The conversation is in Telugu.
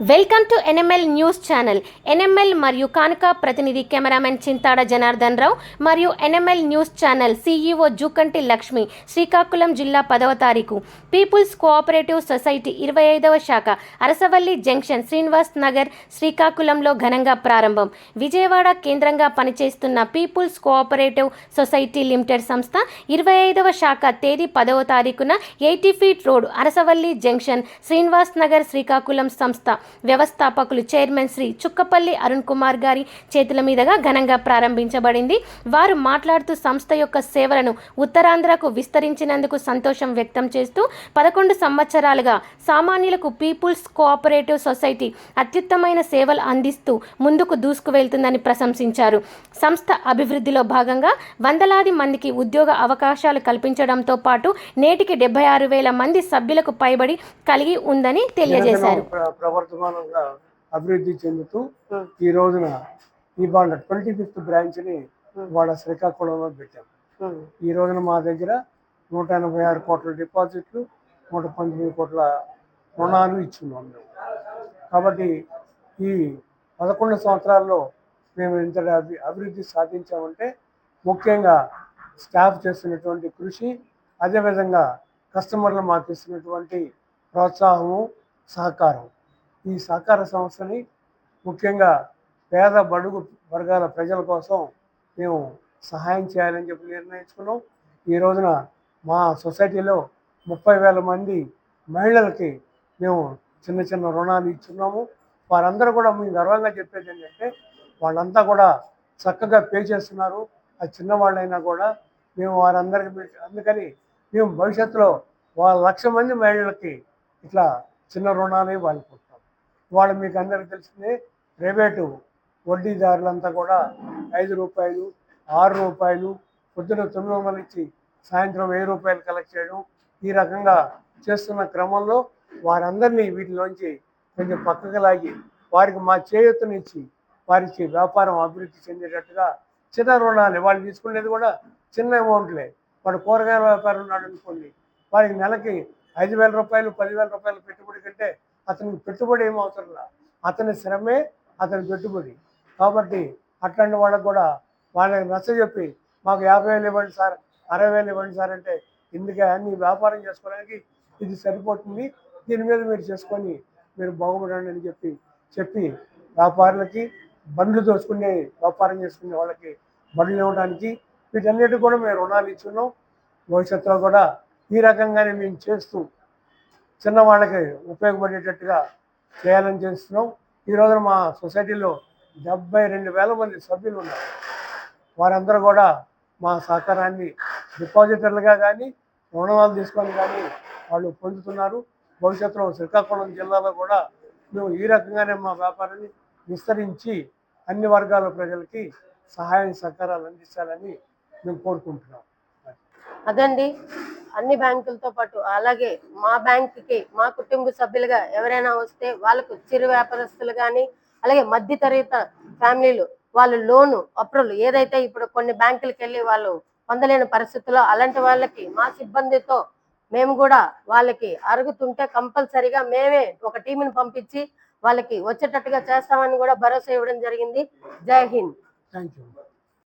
Welcome to NML news channel. NML మరియు కానుక ప్రతినిధి కెమెరామెన్ చింతాడ జనార్దన్ రావు మరియు NML news channel CEO Jukanti Lakshmi Srikakulam జిల్లా పదవ తారీఖు. పీపుల్స్ కోఆపరేటివ్ సొసైటీ ఇరవై ఐదవ శాఖ అరసవల్లి జంక్షన్ శ్రీనివాస్ నగర్ శ్రీకాకుళంలో ఘనంగా ప్రారంభం. విజయవాడ కేంద్రంగా పనిచేస్తున్న పీపుల్స్ కోఆపరేటివ్ సొసైటీ లిమిటెడ్ సంస్థ ఇరవై ఐదవ శాఖ తేదీ పదవ తారీఖున eighty feet road Arasavalli junction Srinivas Nagar Srikakulam సంస్థ వ్యవస్థాపకులు చైర్మన్ శ్రీ చుక్కపల్లి అరుణ్ కుమార్ గారి చేతుల మీదుగా ఘనంగా ప్రారంభించబడింది. వారు మాట్లాడుతూ సంస్థ యొక్క సేవలను ఉత్తరాంధ్రకు విస్తరించినందుకు సంతోషం వ్యక్తం చేస్తూ పదకొండు సంవత్సరాలుగా సామాన్యులకు పీపుల్స్ కోఆపరేటివ్ సొసైటీ అత్యుత్తమైన సేవలు అందిస్తూ ముందుకు దూసుకువెళ్తుందని ప్రశంసించారు. సంస్థ అభివృద్ధిలో భాగంగా వందలాది మందికి ఉద్యోగ అవకాశాలు కల్పించడంతో పాటు నేటికి డెబ్బై ఆరు వేల మంది సభ్యులకు పైబడి కలిగి ఉందని తెలియజేశారు. ప్రవర్తమానంగా అభివృద్ధి చెందుతూ ఈ రోజున ఈ వాళ్ళ ట్వంటీ ఫిఫ్త్ బ్రాంచ్ని వాళ్ళ శ్రీకాకుళంలో పెట్టాం. ఈ రోజున మా దగ్గర నూట ఎనభై ఆరు కోట్ల డిపాజిట్లు నూట పంతొమ్మిది కోట్ల రుణాలు ఇచ్చున్నాం మేము కాబట్టి ఈ పదకొండు సంవత్సరాల్లో మేము ఇంత అభి అభివృద్ధి సాధించామంటే ముఖ్యంగా స్టాఫ్ చేస్తున్నటువంటి కృషి అదేవిధంగా కస్టమర్లు మాకు ఇస్తున్నటువంటి ప్రోత్సాహము సహకారం. ఈ సహకార సంస్థని ముఖ్యంగా పేద బడుగు వర్గాల ప్రజల కోసం మేము సహాయం చేయాలని చెప్పి నిర్ణయించుకున్నాం. ఈ రోజున మా సొసైటీలో ముప్పై వేల మంది మహిళలకి మేము చిన్న చిన్న రుణాలు ఇచ్చున్నాము. వారందరూ కూడా మేము గర్వంగా చెప్పేది ఏంటంటే వాళ్ళంతా కూడా చక్కగా పే చేస్తున్నారు. ఆ చిన్నవాళ్ళైనా కూడా మేము వారందరికి అందుకని మేము భవిష్యత్తులో వాళ్ళ లక్ష మంది మహిళలకి ఇట్లా చిన్న రుణాలు ఇవ్వాలనుకుంటున్నాం ఇవాళ మీకు అందరికీ తెలిసిందే ప్రైవేటు వడ్డీదారులంతా కూడా ఐదు రూపాయలు ఆరు రూపాయలు పొద్దున తొమ్మిది వందలు ఇచ్చి సాయంత్రం వెయ్యి రూపాయలు కలెక్ట్ చేయడం ఈ రకంగా చేస్తున్న క్రమంలో వారందరినీ వీటిలోంచి కొంచెం పక్కకు లాగి వారికి మా చేయూతనిచ్చి వారికి వ్యాపారం అభివృద్ధి చెందేటట్టుగా చిన్న రుణాలు వాళ్ళు తీసుకునేది కూడా చిన్న అమౌంట్లే వాడు కూరగాయల వ్యాపారం ఉన్నాడు అనుకోండి వారికి నెలకి ఐదు వేల రూపాయలు పదివేల రూపాయలు పెట్టుబడి కంటే అతనికి పెట్టుబడి ఏం అవసరం అతని శ్రమే అతని పెట్టుబడి. కాబట్టి అట్లాంటి వాళ్ళకు కూడా వాళ్ళకి నచ్చ చెప్పి మాకు యాభై వేలు ఇవ్వండి సార్ అరవై వేలు ఇవ్వండి సార్ అంటే ఇందుకే అన్ని వ్యాపారం చేసుకోవడానికి ఇది సరిపోతుంది. దీని మీద మీరు చేసుకొని మీరు బాగుపడండి అని చెప్పి చెప్పి వ్యాపారులకి బండ్లు దోచుకునే వ్యాపారం చేసుకునే వాళ్ళకి బండ్లు ఇవ్వడానికి వీటన్నిటి కూడా మేము రుణాలు ఇచ్చున్నాం. భవిష్యత్తులో కూడా ఈ రకంగానే మేము చేస్తూ చిన్నవాళ్ళకి ఉపయోగపడేటట్టుగా చేయాలని చేస్తున్నాం. ఈ రోజున మా సొసైటీలో డెబ్బై రెండు వేల మంది సభ్యులు ఉన్నారు. వారందరూ కూడా మా సహకారాన్ని డిపాజిటర్లుగా కానీ రుణాలు తీసుకొని కానీ వాళ్ళు పొందుతున్నారు. భవిష్యత్తులో శ్రీకాకుళం జిల్లాలో కూడా మేము ఈ రకంగానే మా వ్యాపారాన్ని విస్తరించి అన్ని వర్గాల ప్రజలకి సహాయం సహకారాలు అందించాలని మేము కోరుకుంటున్నాం. అదండి. అన్ని బ్యాంకులతో పాటు అలాగే మా బ్యాంకుకి మా కుటుంబ సభ్యులుగా ఎవరైనా వస్తే వాళ్ళకు చిరు వ్యాపారస్తులు కానీ అలాగే మధ్యతరగత ఫ్యామిలీలు వాళ్ళు లోను అప్రూవల్ ఏదైతే ఇప్పుడు కొన్ని బ్యాంకులకు వెళ్ళి వాళ్ళు పొందలేని పరిస్థితుల్లో అలాంటి వాళ్ళకి మా సిబ్బందితో మేము కూడా వాళ్ళకి అరుగుతుంటే కంపల్సరిగా మేమే ఒక టీంని పంపించి వాళ్ళకి వచ్చేటట్టుగా చేస్తామని కూడా భరోసా ఇవ్వడం జరిగింది. జై హింద్. Thank you